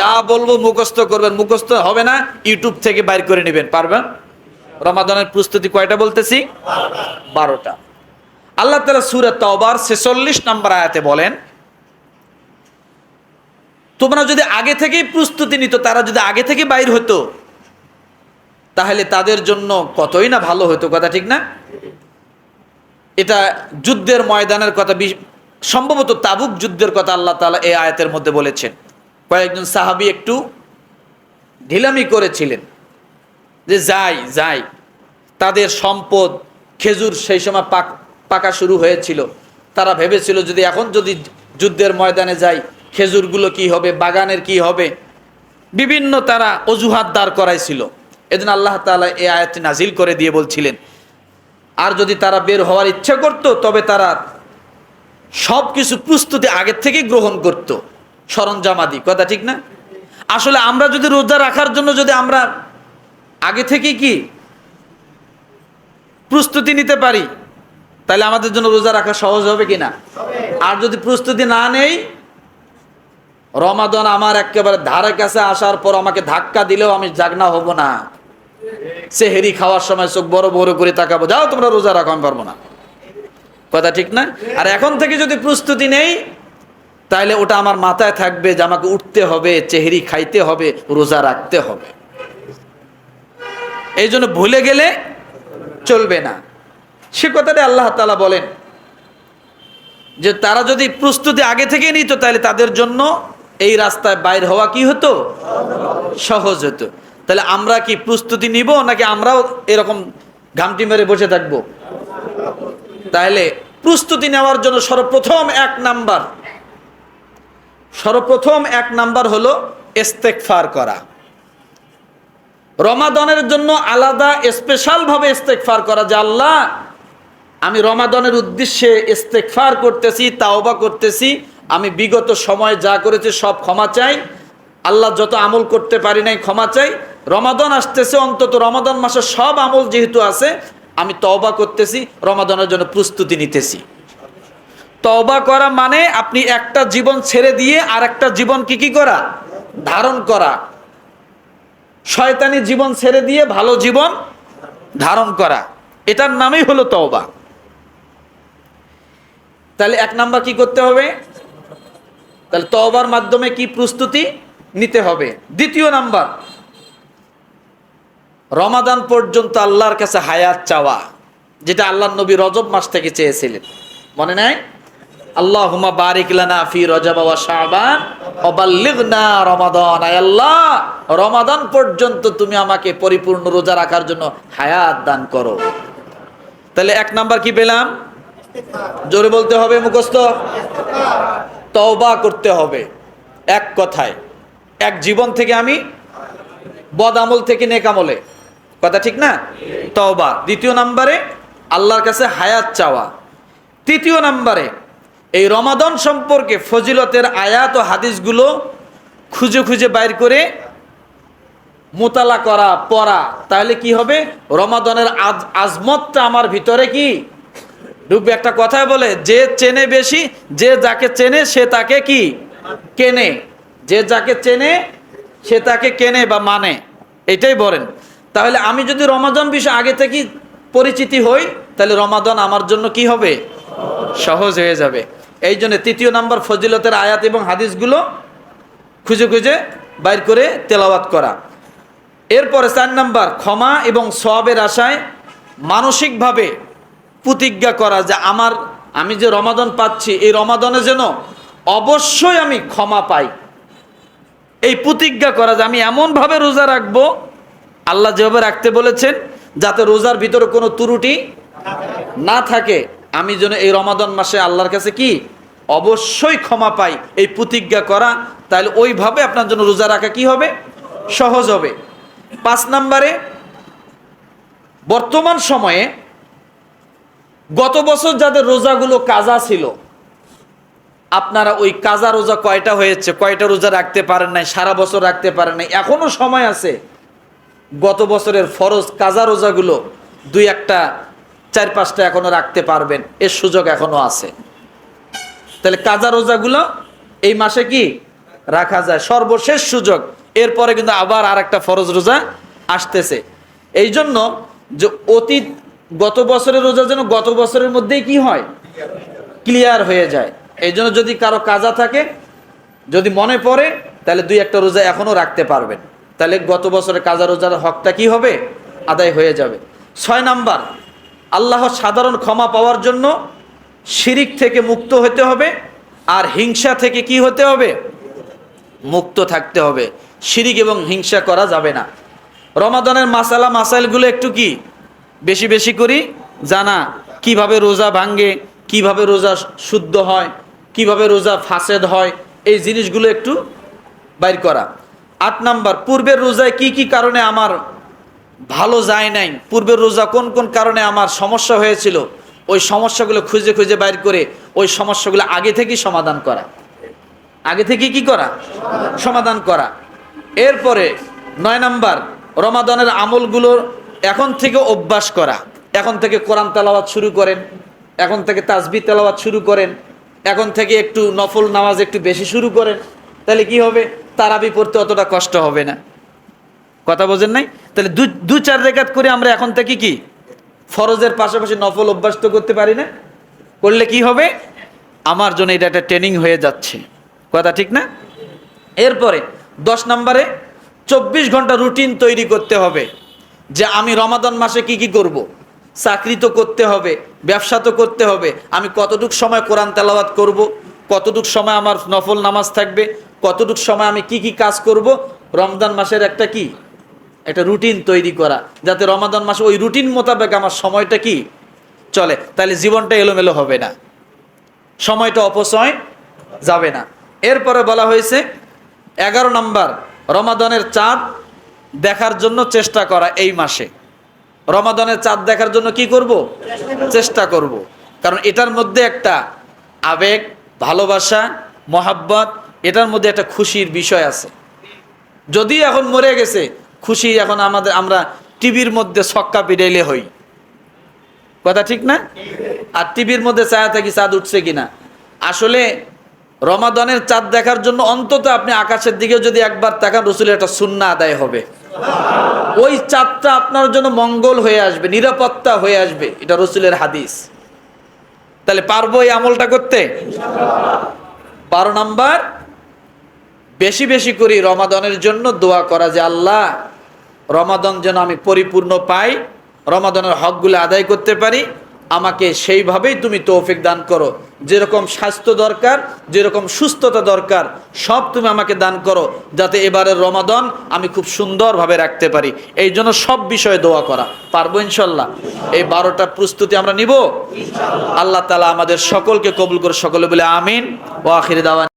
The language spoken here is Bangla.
যা বলব মুখস্থ করবেন। মুখস্থ হবে না ইউটিউব থেকে বাইর করে নেবেন। পারবেন? রমাদানের প্রস্তুতি কয়টা বলতেছি? বারোটা। আল্লাহ তালা সুরে তবার ছেচল্লিশ নম্বর আয়াতে বলেন, তোমরা যদি আগে থেকেই প্রস্তুতি নিত, তারা যদি আগে থেকে বাইর হতো, তাহলে তাদের জন্য কতই না ভালো হতো। কথা ঠিক না? এটা যুদ্ধের ময়দানের কথা সম্ভবত তাবুক যুদ্ধের কথা আল্লাহ তালা এই আয়াতের মধ্যে বলেছেন। কয়েকজন সাহাবি একটু ঢিলামি করেছিলেন যে যাই যাই, তাদের সম্পদ, খেজুর সেই সময় পাক, পাকা শুরু হয়েছিল। তারা ভেবেছিল, যদি এখন যদি যুদ্ধের ময়দানে যাই, খেজুরগুলো কি হবে, বাগানের কি হবে? বিভিন্ন তারা অজুহাত দাঁড় করাইছিল। এদিন আল্লাহ তাআলা এই আয়াতটি নাজিল করে দিয়ে বলছিলেন, আর যদি তারা বের হওয়ার ইচ্ছা করত, তবে তারা সব কিছু প্রস্তুতি আগের থেকেই গ্রহণ করত। সরঞ্জামাদি। কথা ঠিক না? আসলে আমরা যদি রোজা রাখার জন্য যদি আমরা আগে থেকে কি প্রস্তুতি নিতে পারি, তাহলে আমাদের জন্য রোজা রাখা সহজ হবে কি না? আর যদি প্রস্তুতি না নেই, রমাদন আমার একেবারে ধারে কাছে আসার পর আমাকে ধাক্কা দিলেও আমি জাগনা হব না। সেহেরি খাওয়ার সময় চোখ বড় বড় করে তাকাবো। যাও, তোমরা রোজা রাখো, আমি পারব না। কথা ঠিক না? আর এখন থেকে যদি প্রস্তুতি নেই তাহলে ওটা আমার মাথায় থাকবে যে আমাকে উঠতে হবে, চেহারি খাইতে হবে, রোজা রাখতে হবে। এই জন্য ভুলে গেলে চলবে না। সে কথাটা আল্লাহ তালা বলেন যে তারা যদি প্রস্তুতি আগে থেকে নিত তাহলে তাদের জন্য এই রাস্তায় বাইর হওয়া কি হতো? সহজ হতো। তাহলে আমরা কি প্রস্তুতি নিব, নাকি আমরাও এরকম ঘামটি মেরে বসে থাকব? তাহলে প্রস্তুতি নেওয়ার জন্য সর্বপ্রথম এক নাম্বার সর্বপ্রথম এক নাম্বার হলো ইস্তেকফার করা। রমাদনের জন্য আলাদা স্পেশাল ভাবে ইস্তেকফার করা যে আল্লাহ, আমি রমাদনের উদ্দেশ্যে ইস্তেকফার করতেছি, তাওবা করতেছি, আমি বিগত সময় যা করেছি সব ক্ষমা চাই, আল্লাহ যত আমল করতে পারি নাই ক্ষমা চাই, রমাদন আসতেছে, অন্তত রমাদন মাসে সব আমল যেহেতু আছে, আমি তওবা করতেছি, রমাদনের জন্য প্রস্তুতি নিতেছি। তওবা করা মানে আপনি একটা জীবন ছেড়ে দিয়ে আর একটা জীবন কি কি করা? ধারণ করা। শয়তানি জীবন ছেড়ে দিয়ে ভালো জীবন ধারণ করা। এটার নামই হলো তওবা। তাহলে এক নাম্বার কি করতে হবে? তাহলে তওবার মাধ্যমে কি প্রস্তুতি নিতে হবে? দ্বিতীয় নাম্বার, রমাদান পর্যন্ত আল্লাহর কাছে হায়াত চাওয়া, যেটা আল্লাহ নবী রজব মাস থেকে চেয়েছিলেন। মনে নাই? আল্লাহুমা বারিক লানা ফি রজব ওয়া শাবান ওয়া বাল্লিগনা রমাদান। আয় আল্লাহ, রমাদান পর্যন্ত তুমি আমাকে পরিপূর্ণ রোজা রাখার জন্য হায়াত দান করো। তাহলে এক নাম্বার কি পেলাম? জোরে বলতে হবে, মুখস্থ? তওবা করতে হবে। এক কথায়, এক জীবন থেকে আমি বদ আমল থেকে নেক আমলে। কথা ঠিক না? তওবা। দ্বিতীয় নাম্বারে আল্লাহর কাছে হায়াত চাওয়া। তৃতীয় নাম্বারে এই রমাদন সম্পর্কে ফজিলতের আয়াত ও হাদিসগুলো খুঁজে খুঁজে বাইর করে মোতালা করা, পড়া। তাহলে কি হবে? রমাদনের আজ আজমতটা আমার ভিতরে কি? ঢুকবে একটা কথায় বলে, যে চেনে বেশি, যে যাকে চেনে, সে তাকে কি? কেনে। যে যাকে চেনে, সে তাকে কেনে বা মানে। এটাই বলেন। তাহলে আমি যদি রমাদন বিষয়ে আগে থেকে পরিচিতি হই, তাহলে রমাদন আমার জন্য কি হবে? সহজ হয়ে যাবে। এই জন্য তৃতীয় নাম্বার ফজিলতের আয়াত এবং হাদিসগুলো খুঁজে খুঁজে বাইর করে তেলাওয়াত করা। এরপরে চার নাম্বার, ক্ষমা এবং সবের আশায় মানসিকভাবে প্রতিজ্ঞা করা যে আমার, আমি যে রমাদন পাচ্ছি, এই রমাদনে যেন অবশ্যই আমি ক্ষমা পাই। এই প্রতিজ্ঞা করা যে আমি এমনভাবে রোজা রাখব, আল্লাহ যেভাবে রাখতে বলেছেন, যাতে রোজার ভিতরে কোনো ত্রুটি না থাকে। আমি যেন এই রমাদন মাসে আল্লাহর কাছে কি? অবশ্যই ক্ষমা পাই, এই প্রতিজ্ঞা করা। তাহলে ওইভাবে আপনার জন্য রোজা রাখা কি হবে? সহজ হবে। পাঁচ নম্বরে, বর্তমান সময়ে গত বছর যাদের রোজাগুলো কাজা ছিল, আপনারা ওই কাজা রোজা কয়টা হয়েছে? কয়টা রোজা রাখতে পারেন নাই? সারা বছর রাখতে পারেন নাই? এখনও সময় আছে। গত বছরের ফরজ কাজা রোজাগুলো দুই একটা চার পাঁচটা এখনও রাখতে পারবেন, এর সুযোগ এখনও আছে। তাহলে কাজা রোজাগুলো এই মাসে কি রাখা যায়? সর্বশেষ সুযোগ। এরপরে কিন্তু আবার আর একটা ফরজ রোজা আসতেছে। এই জন্য যে অতীত গত বছরের রোজা যেন গত বছরের মধ্যেই কি হয়? ক্লিয়ার হয়ে যায়। এই জন্য যদি কারও কাজা থাকে, যদি মনে পড়ে, তাহলে দুই একটা রোজা এখনও রাখতে পারবেন। তাহলে গত বছরের কাজা রোজার হকটা কি হবে? আদায় হয়ে যাবে। ছয় নাম্বার আল্লাহ সাধারণ ক্ষমা পাওয়ার জন্য শিরিক থেকে মুক্ত হতে হবে আর হিংসা থেকে কি হতে হবে? মুক্ত থাকতে হবে। শিরিক এবং হিংসা করা যাবে না। রমাদানের মাসালা মাসাইলগুলো একটু কি? বেশি বেশি করি, জানা কীভাবে রোজা ভাঙ্গে কীভাবে রোজা শুদ্ধ হয়, কীভাবে রোজা ফাসেদ হয়, এই জিনিসগুলো একটু বাইর করা। আট নাম্বার, পূর্বের রোজায় কি কি কারণে আমার ভালো যায় নাই। পূর্বের রোজা কোন কোন কারণে আমার সমস্যা হয়েছিল, ওই সমস্যাগুলো খুঁজে খুঁজে বাইর করে ওই সমস্যাগুলো আগে থেকেই সমাধান করা। আগে থেকে কি করা? সমাধান করা। এরপরে নয় নাম্বার, রমাদানের আমলগুলোর এখন থেকে অভ্যাস করা। এখন থেকে কোরআন তেলাওয়াত শুরু করেন, এখন থেকে তাসবি তেলাওয়াত শুরু করেন, এখন থেকে একটু নফল নামাজ একটু বেশি শুরু করেন, তাহলে কি হবে? তারাবি পড়তে অতটা কষ্ট হবে না। কথা বোঝেন নাই? তাহলে দু দু চার রেখাত করে আমরা এখন থেকে কি? ফরজের পাশাপাশি নফল অভ্যাস তো করতে পারি না? করলে কি হবে? আমার জন্য এটা একটা ট্রেনিং হয়ে যাচ্ছে। কথা ঠিক না? এরপরে, দশ নম্বরে, চব্বিশ ঘণ্টা রুটিন তৈরি করতে হবে। যে আমি রমাদান মাসে কি কি করব। চাকরি তো করতে হবে, ব্যবসা তো করতে হবে। আমি কতটুক সময় কোরআন তেলাওয়াত করব। কতটুক সময় আমার নফল নামাজ থাকবে? কতটুক সময় আমি কি কি কাজ করব? রমজান মাসের একটা কি? একটা রুটিন তৈরি করা। যাতে রমাদান মাসে ওই রুটিন মোতাবেক আমার সময়টা কি চলে। তাহলে জীবনটা এলোমেলো হবে না। সময়টা অপচয় যাবে না। এরপরে বলা হয়েছে, এগারো নম্বর, রমাদানের চাঁদ দেখার জন্য চেষ্টা করা এই মাসে। রমাদানের চাঁদ দেখার জন্য কি করব? চেষ্টা করব। কারণ এটার মধ্যে একটা আবেগ, ভালোবাসা, মহাব্বত, এটার মধ্যে একটা খুশির বিষয় আছে। যদি এখন মরে গেছে খুশি এখন আমাদের, আমরা টিভির মধ্যে ছক্কা পিড়াইলে হই। কথা ঠিক না? আর টিভির মধ্যে ছায়া থাকি চাঁদ উঠছে কিনা? আসলে রমাদানের চাঁদ দেখার জন্য অন্তত আপনি আকাশের দিকেও যদি একবার তাকান, রসুলের একটা সুন্না আদায় হবে। ওই চাঁদটা আপনার জন্য মঙ্গল হয়ে আসবে, নিরাপত্তা হয়ে আসবে। এটা রসুলের হাদিস। তাহলে পারব এই আমলটা করতে? বারো নাম্বার, বেশি বেশি করি রমাদানের জন্য দোয়া করা যে, আল্লাহ রমাদান যেন আমি পরিপূর্ণ পাই, রমাদানের হকগুলো আদায় করতে পারি, আমাকে সেইভাবেই তুমি তৌফিক দান করো। যেরকম স্বাস্থ্য দরকার, যেরকম সুস্থতা দরকার, সব তুমি আমাকে দান করো, যাতে এবারের রমাদন আমি খুব সুন্দরভাবে রাখতে পারি। এই জন্য সব বিষয়ে দোয়া করা। পারব ইনশাল্লাহ? এই বারোটা প্রস্তুতি আমরা নিব? আল্লাহ তালা আমাদের সকলকে কবুল করে সকলে বলে আমিন। ও আখির দাওয়ান।